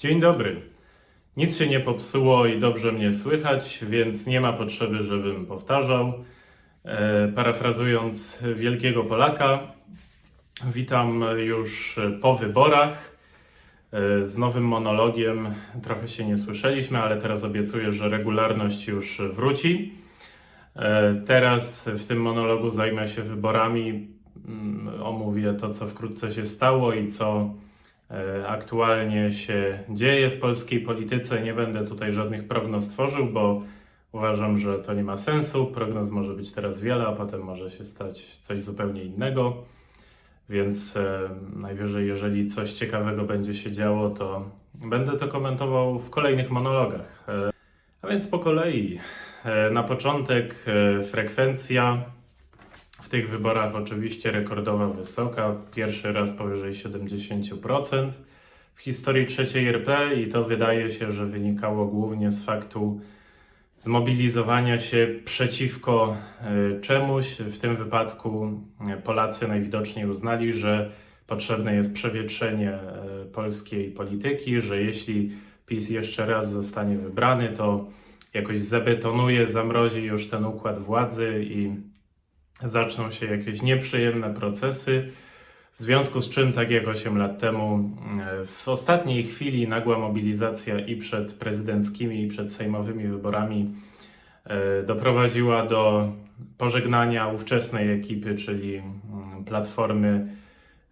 Dzień dobry. Nic się nie popsuło i dobrze mnie słychać, więc nie ma potrzeby, żebym powtarzał. E, parafrazując wielkiego Polaka, witam już po wyborach e, z nowym monologiem. Trochę się nie słyszeliśmy, ale teraz obiecuję, że regularność już wróci. E, Teraz w tym monologu zajmę się wyborami. Mm, Omówię to, co wkrótce się stało i co aktualnie się dzieje w polskiej polityce. Nie będę tutaj żadnych prognoz tworzył, bo uważam, że to nie ma sensu. Prognoz może być teraz wiele, a potem może się stać coś zupełnie innego. Więc e, najwyżej, jeżeli coś ciekawego będzie się działo, to będę to komentował w kolejnych monologach. E, a więc po kolei. E, Na początek e, frekwencja tych wyborach oczywiście rekordowa wysoka, pierwszy raz powyżej 70% w historii trzeciej RP i to wydaje się, że wynikało głównie z faktu zmobilizowania się przeciwko e, czemuś. W tym wypadku e, Polacy najwidoczniej uznali, że potrzebne jest przewietrzenie e, polskiej polityki, że jeśli PiS jeszcze raz zostanie wybrany, to jakoś zabetonuje, zamrozi już ten układ władzy i zaczną się jakieś nieprzyjemne procesy. W związku z czym, tak jak 8 lat temu, e, w ostatniej chwili nagła mobilizacja i przed prezydenckimi, i przed sejmowymi wyborami e, doprowadziła do pożegnania ujczesnej ekipy, czyli mm, Platformy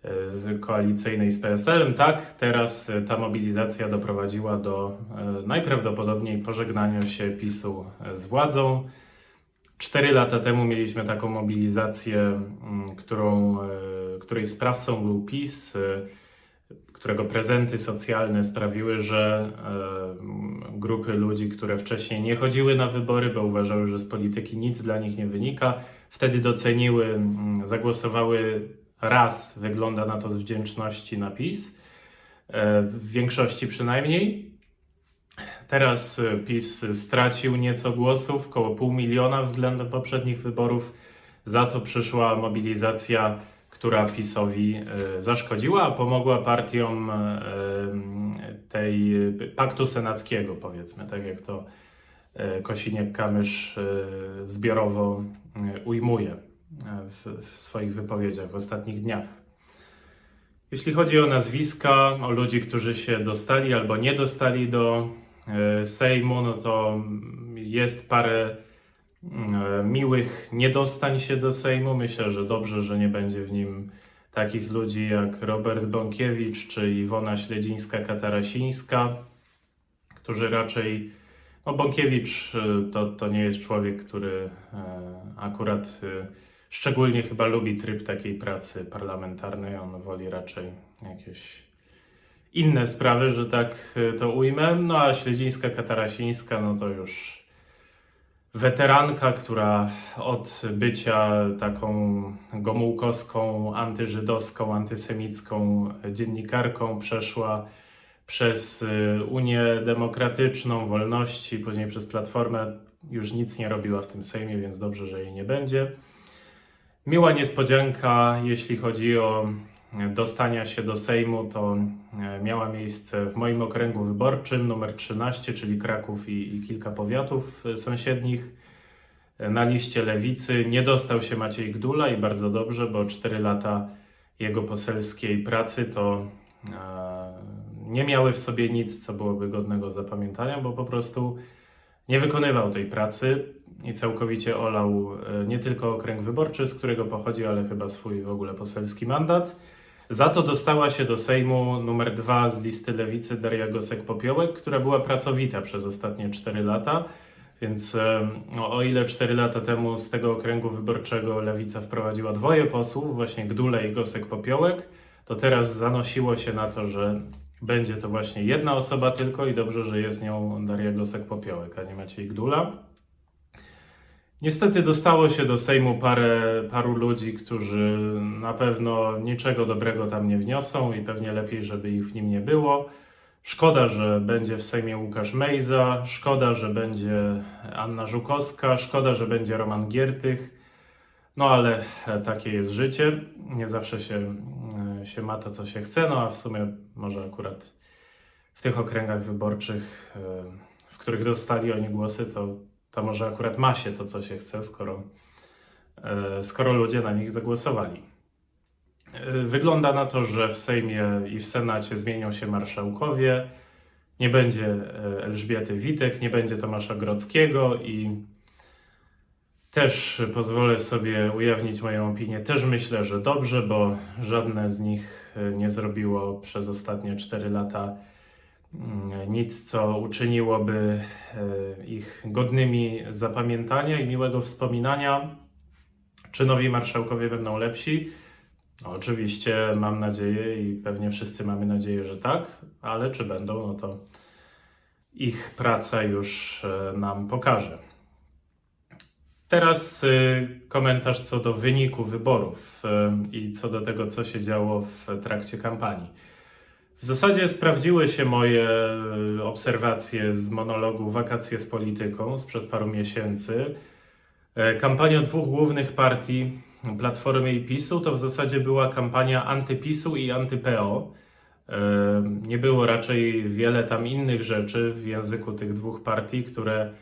e, koalicyjnej z PSL-em. Tak, teraz ta mobilizacja doprowadziła do najprawdopodobniej pożegnania się PiSu z władzą. Cztery lata temu mieliśmy taką mobilizację, mm, którą, e, której sprawcą był PiS, e, którego prezenty socjalne sprawiły, że e, m, grupy ludzi, które wcześniej nie chodziły na wybory, bo uważały, że z polityki nic dla nich nie wynika, wtedy doceniły, mm, zagłosowały raz, wygląda na to z wdzięczności na PiS, w większości przynajmniej. Teraz e, PiS stracił nieco głosów, około pół miliona względem poprzednich wyborów. Za to przyszła mobilizacja, która PiSowi e, zaszkodziła, a pomogła partiom e, tej paktu senackiego, powiedzmy, tak jak to Kosiniak-Kamysz zbiorowo ujmuje w, w swoich wypowiedziach w ostatnich dniach. Jeśli chodzi o nazwiska, o ludzi, którzy się dostali albo nie dostali do Sejmu, no to jest parę e, miłych niedostań się do Sejmu. Myślę, że dobrze, że nie będzie w nim takich ludzi jak Robert Bąkiewicz czy Iwona Śledzińska-Katarasińska, którzy raczej. No, Bąkiewicz e, to, to nie jest człowiek, który e, akurat e, szczególnie chyba lubi tryb takiej pracy parlamentarnej. On woli raczej jakieś inne sprawy, że tak e, to ujmę. No a Śledzińska-Katarasińska, no to już weteranka, która od bycia taką gomułkowską, antyżydowską, antysemicką dziennikarką przeszła przez y, Unię Demokratyczną, Wolności, później przez Platformę. Już nic nie robiła w tym Sejmie, więc dobrze, że jej nie będzie. Miła niespodzianka, jeśli chodzi o dostania się do Sejmu, to e, miała miejsce w moim okręgu wyborczym numer 13, czyli Kraków i, i kilka powiatów e, sąsiednich. E, Na liście lewicy nie dostał się Maciej Gdula i bardzo dobrze, bo 4 lata jego poselskiej pracy to nie miały w sobie nic, co byłoby godnego zapamiętania, bo po prostu nie wykonywał tej pracy i całkowicie olał nie tylko okręg wyborczy, z którego pochodzi, ale chyba swój w ogóle poselski mandat. Za to dostała się do Sejmu numer dwa z listy lewicy Daria Gosek-Popiołek, która była pracowita przez ostatnie 4 lata. Więc e, no, o ile 4 lata temu z tego okręgu wyborczego lewica wprowadziła dwoje posłów, właśnie Gdule i Gosek-Popiołek, to teraz zanosiło się na to, że będzie to właśnie jedna osoba tylko i dobrze, że jest nią Daria Gosek-Popiołek, a nie Maciej Gdula. Niestety dostało się do Sejmu parę, paru ludzi, którzy na pewno niczego dobrego tam nie wniosą i pewnie lepiej, żeby ich w nim nie było. Szkoda, że będzie w Sejmie Łukasz Mejza, szkoda, że będzie Anna Żukowska, szkoda, że będzie Roman Giertych. No ale takie jest życie. Nie zawsze się, e, się ma to, co się chce, no a w sumie może akurat w tych okręgach wyborczych, e, w których dostali oni głosy, to, to może akurat ma się to, co się chce, skoro, e, skoro ludzie na nich zagłosowali. E, Wygląda na to, że w Sejmie i w Senacie zmienią się marszałkowie. Nie będzie e, Elżbiety Witek, nie będzie Tomasza Grodzkiego i też pozwolę sobie ujawnić moją opinię. Też myślę, że dobrze, bo żadne z nich nie zrobiło przez ostatnie 4 lata nic, co uczyniłoby e, ich godnymi zapamiętania i miłego wspominania. Czy nowi marszałkowie będą lepsi? No, oczywiście mam nadzieję i pewnie wszyscy mamy nadzieję, że tak, ale czy będą, no to ich praca już e, nam pokaże. Teraz y, komentarz co do wyniku wyborów i co do tego, co się działo w trakcie kampanii. W zasadzie sprawdziły się moje y, obserwacje z monologu Wakacje z polityką sprzed paru miesięcy. E, Kampania dwóch głównych partii, Platformy i PiSu, to w zasadzie była kampania antypisu i antyPO. E, Nie było raczej wiele tam innych rzeczy w języku tych dwóch partii, które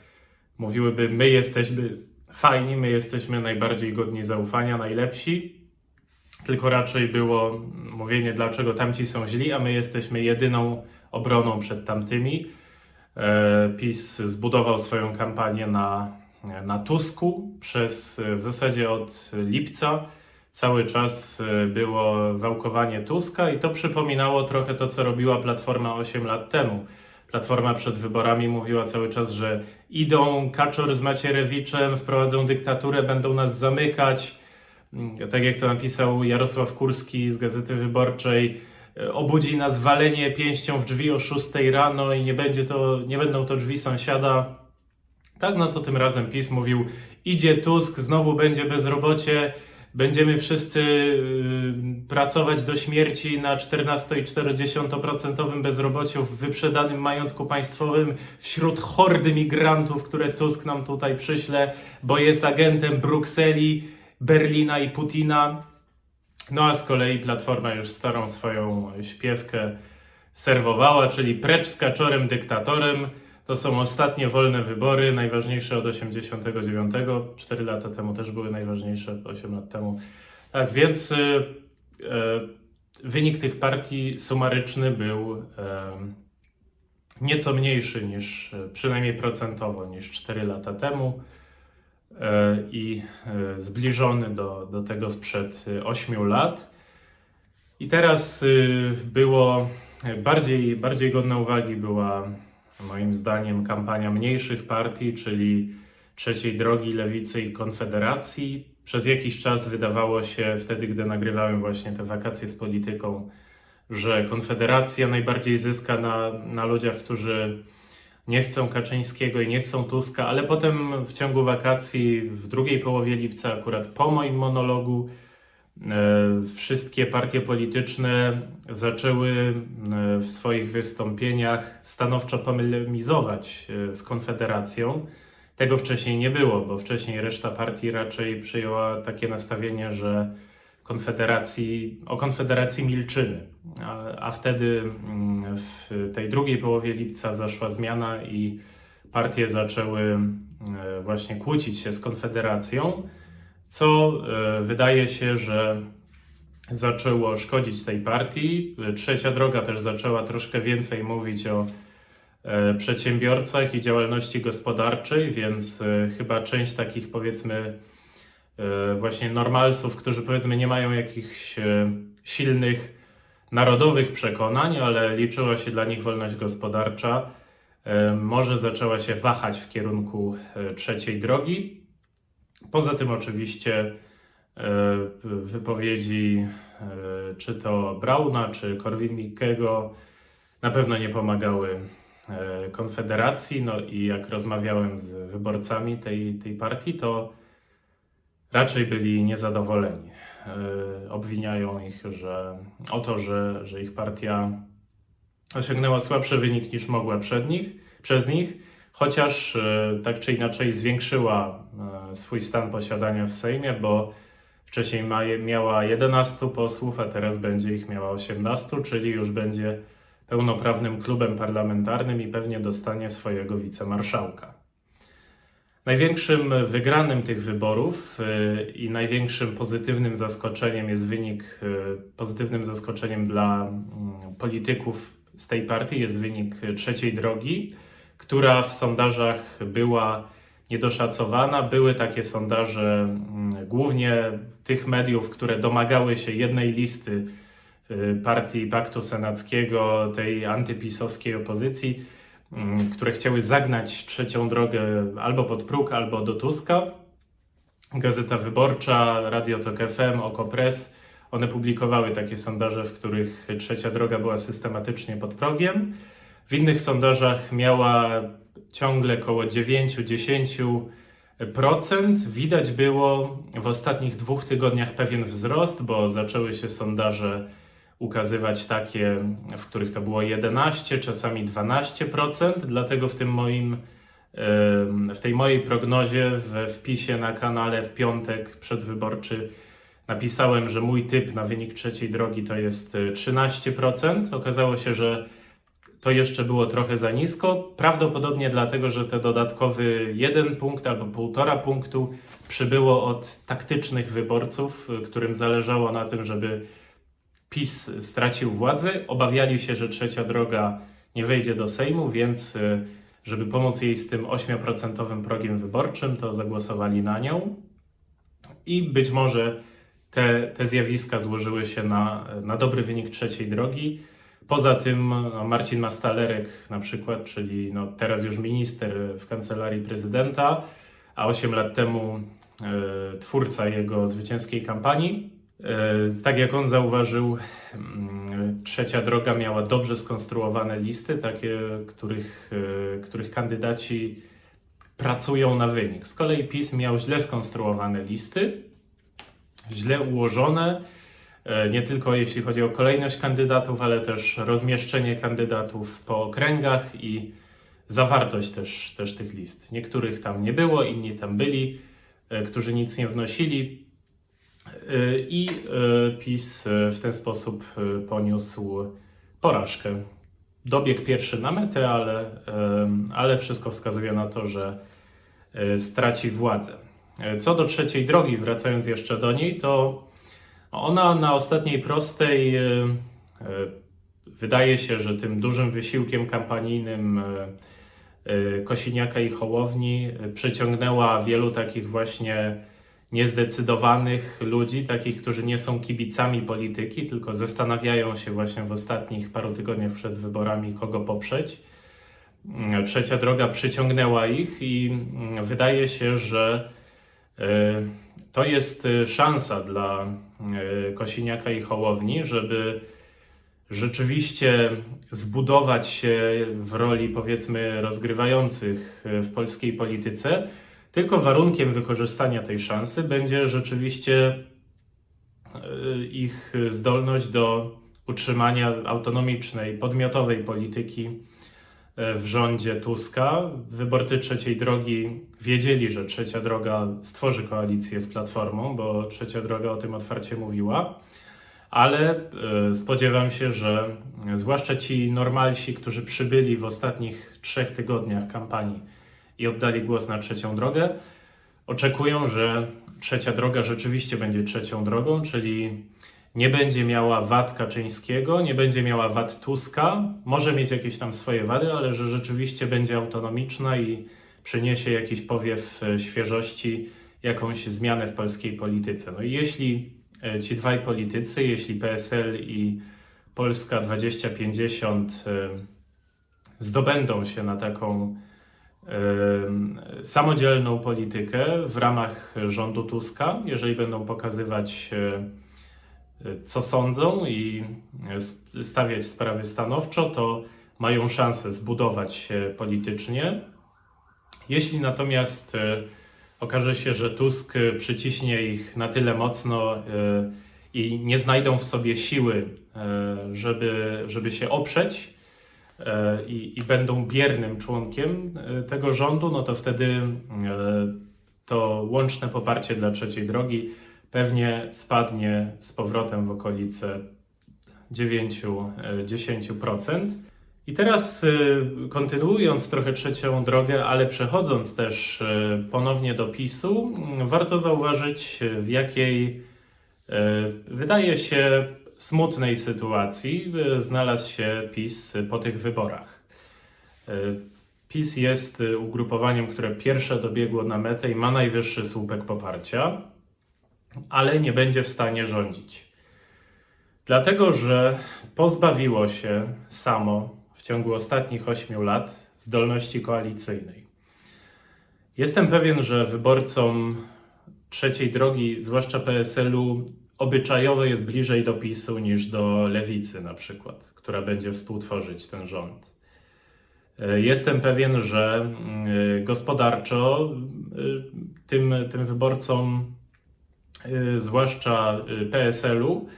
mówiłyby: My jesteśmy fajni, my jesteśmy najbardziej godni zaufania, najlepsi. Tylko raczej było mówienie, dlaczego tamci są źli, a my jesteśmy jedyną obroną przed tamtymi. E, PiS zbudował swoją kampanię na, na Tusku przez w zasadzie od lipca. Cały czas e, było wałkowanie Tuska i to przypominało trochę to, co robiła Platforma 8 lat temu. Platforma przed wyborami mówiła cały czas, że idą Kaczor z Macierewiczem, wprowadzą dyktaturę, będą nas zamykać. Mm, Tak jak to napisał Jarosław Kurski z Gazety Wyborczej, e, obudzi nas walenie pięścią w drzwi o 6 rano i nie, będzie to, nie będą to drzwi sąsiada. Tak, no to tym razem PiS mówił, idzie Tusk, znowu będzie bezrobocie, będziemy wszyscy y, pracować do śmierci na 14,4% bezrobociu w wyprzedanym majątku państwowym wśród hordy migrantów, które Tusk nam tutaj przyśle, bo jest agentem Brukseli, Berlina i Putina. No a z kolei Platforma już starą swoją śpiewkę serwowała, czyli precz z kaczorem dyktatorem. To są ostatnie wolne wybory, najważniejsze od 89. 4 lata temu też były najważniejsze, 8 lat temu. Tak więc y, wynik tych partii sumaryczny był y, nieco mniejszy niż, przynajmniej procentowo, niż 4 lata temu i y, zbliżony do, do tego sprzed y, 8 lat. I teraz było bardziej, bardziej godna uwagi była moim zdaniem kampania mniejszych partii, czyli Trzeciej Drogi, Lewicy i Konfederacji. Przez jakiś czas wydawało się, wtedy gdy nagrywałem właśnie te wakacje z polityką, że Konfederacja najbardziej zyska na, na ludziach, którzy nie chcą Kaczyńskiego i nie chcą Tuska, ale potem w ciągu wakacji, w drugiej połowie lipca, akurat po moim monologu, E, Wszystkie partie polityczne zaczęły e, w swoich wystąpieniach stanowczo polemizować e, z Konfederacją. Tego wcześniej nie było, bo wcześniej reszta partii raczej przyjęła takie nastawienie, że Konfederacji, o Konfederacji milczymy. A, wtedy mm, w tej drugiej połowie lipca zaszła zmiana i partie zaczęły właśnie kłócić się z Konfederacją co e, wydaje się, że zaczęło szkodzić tej partii. Trzecia droga też zaczęła troszkę więcej mówić o e, przedsiębiorcach i działalności gospodarczej, więc e, chyba część takich powiedzmy właśnie normalsów, którzy powiedzmy nie mają jakichś silnych narodowych przekonań, ale liczyła się dla nich wolność gospodarcza, może zaczęła się wahać w kierunku trzeciej drogi. Poza tym oczywiście e, wypowiedzi e, czy to Brauna, czy Korwin-Mikkego na pewno nie pomagały e, Konfederacji. No i jak rozmawiałem z wyborcami tej, tej partii, to raczej byli niezadowoleni. Obwiniają ich że, o to, że, że ich partia osiągnęła słabszy wynik niż mogła przed nich, przez nich chociaż e, tak czy inaczej zwiększyła e, swój stan posiadania w Sejmie, bo wcześniej miała 11 posłów, a teraz będzie ich miała 18, czyli już będzie pełnoprawnym klubem parlamentarnym i pewnie dostanie swojego wicemarszałka. Największym wygranym tych wyborów y, i największym pozytywnym zaskoczeniem jest wynik, y, pozytywnym zaskoczeniem dla mm, polityków z tej partii jest wynik trzeciej drogi, która w sondażach była niedoszacowana. Były takie sondaże mm, głównie tych mediów, które domagały się jednej listy y, partii Paktu Senackiego, tej antypisowskiej opozycji, które chciały zagnać trzecią drogę albo pod próg, albo do Tuska. Gazeta Wyborcza, Radio Tok FM, Okopres, one publikowały takie sondaże, w których trzecia droga była systematycznie pod progiem. W innych sondażach miała ciągle około 9-10%. Widać było w ostatnich dwóch tygodniach pewien wzrost, bo zaczęły się sondaże ukazywać takie, w których to było 11, czasami 12%. Dlatego w tym moim w tej mojej prognozie, w wpisie na kanale w piątek przedwyborczy napisałem, że mój typ na wynik trzeciej drogi to jest 13%. Okazało się, że to jeszcze było trochę za nisko. Prawdopodobnie dlatego, że te dodatkowy jeden punkt albo półtora punktu przybyło od taktycznych wyborców, którym zależało na tym, żeby PiS stracił władzę. Obawiali się, że trzecia droga nie wejdzie do Sejmu, więc y, żeby pomóc jej z tym 8% progiem wyborczym, to zagłosowali na nią. I być może te, te zjawiska złożyły się na, na dobry wynik trzeciej drogi. Poza tym no, Marcin Mastalerek na przykład, czyli no, teraz już minister w kancelarii prezydenta, a 8 lat temu e, twórca jego zwycięskiej kampanii. E, tak jak on zauważył, mm, trzecia droga miała dobrze skonstruowane listy, takie, których, e, których kandydaci pracują na wynik. Z kolei PiS miał źle skonstruowane listy, źle ułożone E, nie tylko jeśli chodzi o kolejność kandydatów, ale też rozmieszczenie kandydatów po okręgach i zawartość też, też tych list. Niektórych tam nie było, inni tam byli, którzy nic nie wnosili. E, I PiS w ten sposób poniósł porażkę. Dobiegł pierwszy na metę, ale, ale wszystko wskazuje na to, że straci władzę. Co do trzeciej drogi, wracając jeszcze do niej, to ona na ostatniej prostej e, e, wydaje się, że tym dużym wysiłkiem kampanijnym e, Kosiniaka i Hołowni przyciągnęła wielu takich właśnie niezdecydowanych ludzi, takich, którzy nie są kibicami polityki, tylko zastanawiają się właśnie w ostatnich paru tygodniach przed wyborami, kogo poprzeć. Trzecia droga przyciągnęła ich i mm, wydaje się, że to jest y, szansa dla y, Kosiniaka i Hołowni, żeby rzeczywiście zbudować się w roli, powiedzmy, rozgrywających w polskiej polityce. Tylko warunkiem wykorzystania tej szansy będzie rzeczywiście ich zdolność do utrzymania autonomicznej, podmiotowej polityki w rządzie Tuska. Wyborcy trzeciej drogi wiedzieli, że trzecia droga stworzy koalicję z Platformą, bo trzecia droga o tym otwarcie mówiła. Ale e, spodziewam się, że zwłaszcza ci normalsi, którzy przybyli w ostatnich trzech tygodniach kampanii i oddali głos na trzecią drogę, oczekują, że trzecia droga rzeczywiście będzie trzecią drogą, czyli nie będzie miała wad Kaczyńskiego, nie będzie miała wad Tuska, może mieć jakieś tam swoje wady, ale że rzeczywiście będzie autonomiczna i przyniesie jakiś powiew e, świeżości, jakąś zmianę w polskiej polityce. No i jeśli e, ci dwaj politycy, jeśli PSL i Polska 2050 e, zdobędą się na taką samodzielną politykę w ramach rządu Tuska, jeżeli będą pokazywać co sądzą i stawiać sprawy stanowczo, to mają szansę zbudować się politycznie. Jeśli natomiast e, okaże się, że Tusk przyciśnie ich na tyle mocno e, i nie znajdą w sobie siły, e, żeby, żeby się oprzeć i, i będą biernym członkiem tego rządu, no to wtedy to łączne poparcie dla trzeciej drogi pewnie spadnie z powrotem w okolice 9-10%. I teraz kontynuując trochę trzecią drogę, ale przechodząc też ponownie do PiSu, warto zauważyć, w jakiej wydaje się smutnej sytuacji znalazł się PiS po tych wyborach. Y, PiS jest ugrupowaniem, które pierwsze dobiegło na metę i ma najwyższy słupek poparcia, ale nie będzie w stanie rządzić. Dlatego, że pozbawiło się samo w ciągu ostatnich 8 lat zdolności koalicyjnej. Jestem pewien, że wyborcom trzeciej drogi, zwłaszcza PSL-u, obyczajowo jest bliżej do PiSu niż do lewicy, na przykład, która będzie współtworzyć ten rząd. E, Jestem pewien, że mm, gospodarczo y, tym, tym wyborcom, y, zwłaszcza PSL-u,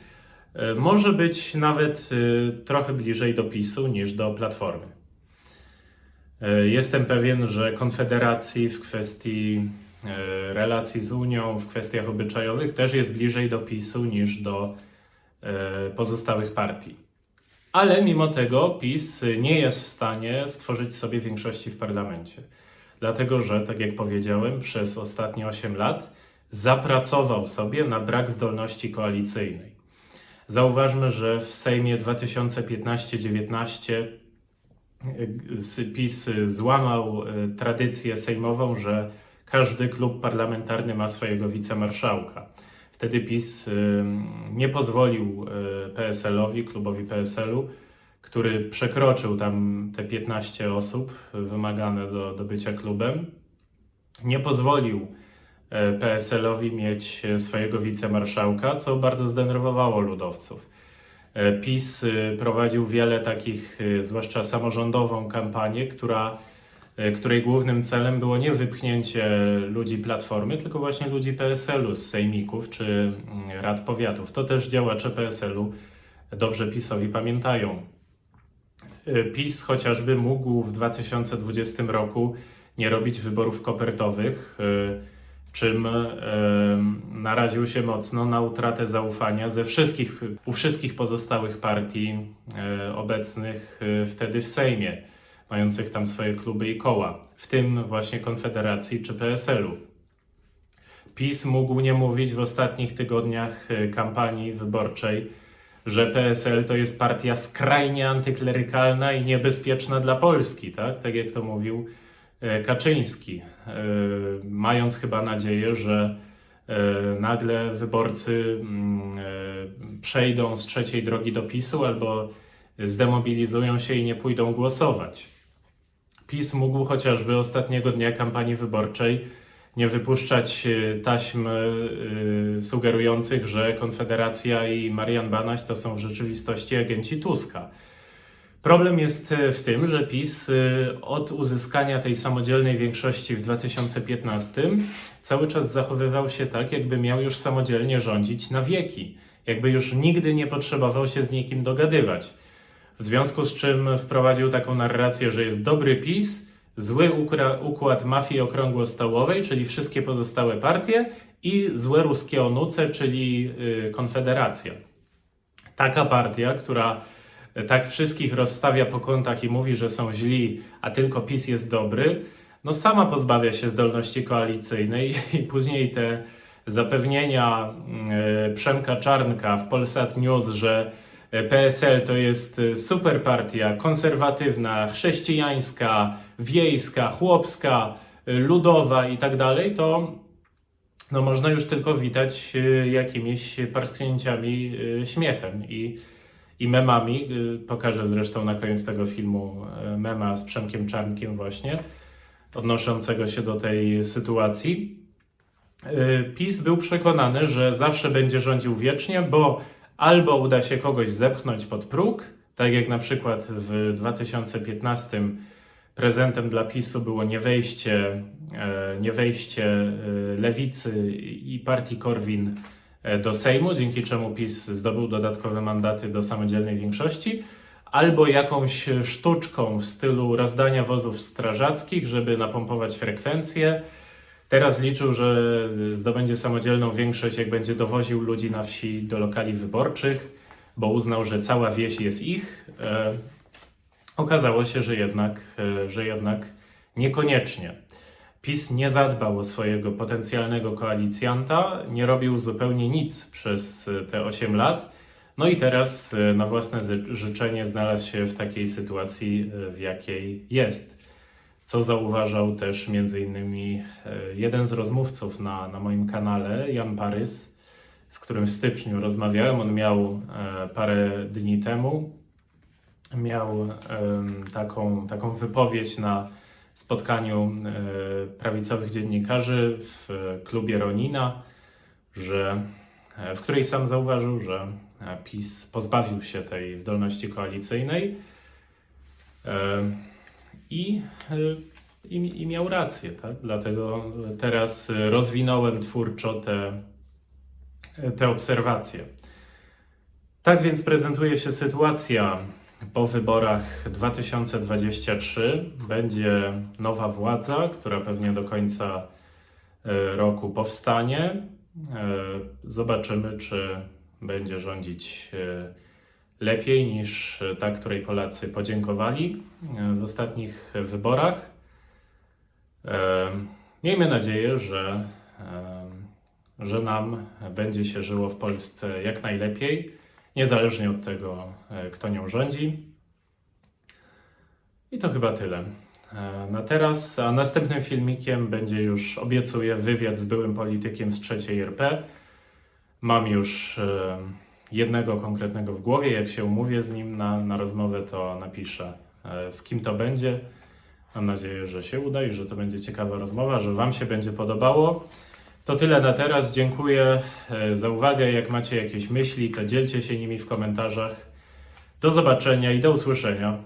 może być nawet trochę bliżej do PiSu niż do Platformy. E, Jestem pewien, że Konfederacji w kwestii e, relacji z Unią, w kwestiach obyczajowych też jest bliżej do PiSu niż do e, pozostałych partii. Ale mimo tego PiS nie jest w stanie stworzyć sobie większości w parlamencie. Dlatego, że, tak jak powiedziałem, przez ostatnie 8 lat zapracował sobie na brak zdolności koalicyjnej. Zauważmy, że w Sejmie 2015-19 z- PiS złamał e, tradycję sejmową, że każdy klub parlamentarny ma swojego wicemarszałka. Wtedy PiS e, nie pozwolił e, PSL-owi, klubowi PSL-u, który przekroczył tam te 15 osób wymagane do, do bycia klubem, nie pozwolił e, PSL-owi mieć swojego wicemarszałka, co bardzo zdenerwowało ludowców. PiS y, prowadził wiele takich, y, zwłaszcza samorządową kampanię, która, y, której głównym celem było nie wypchnięcie ludzi Platformy, tylko właśnie ludzi PSL-u z sejmików czy mm, rad powiatów. To też działacze PSL-u dobrze PiSowi pamiętają. Y, PiS chociażby mógł w 2020 roku nie robić wyborów kopertowych, y, czym naraził się mocno na utratę zaufania ze wszystkich, u wszystkich pozostałych partii obecnych wtedy w Sejmie, mających tam swoje kluby i koła, w tym właśnie Konfederacji czy PSL-u. PiS mógł nie mówić w ostatnich tygodniach y, kampanii wyborczej, że PSL to jest partia skrajnie antyklerykalna i niebezpieczna dla Polski, tak? Tak jak to mówił e, Kaczyński, e, mając chyba nadzieję, że e, nagle wyborcy mm, e, przejdą z trzeciej drogi do PiSu albo zdemobilizują się i nie pójdą głosować. PiS mógł chociażby ostatniego dnia kampanii wyborczej nie wypuszczać e, taśm e, sugerujących, że Konfederacja i Marian Banaś to są w rzeczywistości agenci Tuska. Problem jest w tym, że PiS od uzyskania tej samodzielnej większości w 2015 cały czas zachowywał się tak, jakby miał już samodzielnie rządzić na wieki, jakby już nigdy nie potrzebował się z nikim dogadywać. W związku z czym wprowadził taką narrację, że jest dobry PiS, zły układ mafii okrągłostołowej, czyli wszystkie pozostałe partie, i złe ruskie onuce, czyli y, Konfederacja. Taka partia, która tak wszystkich rozstawia po kątach i mówi, że są źli, a tylko PiS jest dobry, no sama pozbawia się zdolności koalicyjnej i później te zapewnienia y, Przemka Czarnka w Polsat News, że PSL to jest y, super partia, konserwatywna, chrześcijańska, wiejska, chłopska, y, ludowa i tak dalej, to no można już tylko witać jakimiś parsknięciami śmiechem i, i memami. Pokażę zresztą na koniec tego filmu mema z Przemkiem Czarnkiem właśnie, odnoszącego się do tej sytuacji. PiS był przekonany, że zawsze będzie rządził wiecznie, bo albo uda się kogoś zepchnąć pod próg, tak jak na przykład w 2015 prezentem dla PiSu było niewejście, e, niewejście e, Lewicy i partii Korwin e, do Sejmu, dzięki czemu PiS zdobył dodatkowe mandaty do samodzielnej większości, albo jakąś sztuczką w stylu rozdania wozów strażackich, żeby napompować frekwencję. Teraz liczył, że zdobędzie samodzielną większość, jak będzie dowoził ludzi na wsi do lokali wyborczych. bo uznał, że cała wieś jest ich. E, okazało się, że jednak, e, że jednak niekoniecznie. PiS nie zadbał o swojego potencjalnego koalicjanta, nie robił zupełnie nic przez e, te 8 lat. No i teraz e, na własne życzenie znalazł się w takiej sytuacji, e, w jakiej jest. Co zauważał też między innymi e, jeden z rozmówców na, na moim kanale, Jan Parys, z którym w styczniu rozmawiałem. On miał e, parę dni temu miał taką, taką wypowiedź na spotkaniu e, prawicowych dziennikarzy w klubie Ronina, że, w której sam zauważył, że PiS pozbawił się tej zdolności koalicyjnej i, i, i miał rację. Tak? Dlatego teraz rozwinąłem twórczo te, te obserwacje. Tak więc prezentuje się sytuacja po wyborach 2023. Będzie nowa władza, która pewnie do końca e, roku powstanie. E, Zobaczymy, czy będzie rządzić e, lepiej niż ta, której Polacy podziękowali e, w ostatnich wyborach. E, Miejmy nadzieję, że, e, że nam będzie się żyło w Polsce jak najlepiej niezależnie od tego, kto nią rządzi. I to chyba tyle na teraz. A następnym filmikiem będzie już, obiecuję, wywiad z byłym politykiem z trzeciej RP. Mam już jednego konkretnego w głowie. Jak się umówię z nim na, na rozmowę, to napiszę, e, z kim to będzie. Mam nadzieję, że się uda i że to będzie ciekawa rozmowa, że Wam się będzie podobało. To tyle na teraz. Dziękuję e, za uwagę. Jak macie jakieś myśli, to dzielcie się nimi w komentarzach. Do zobaczenia i do usłyszenia.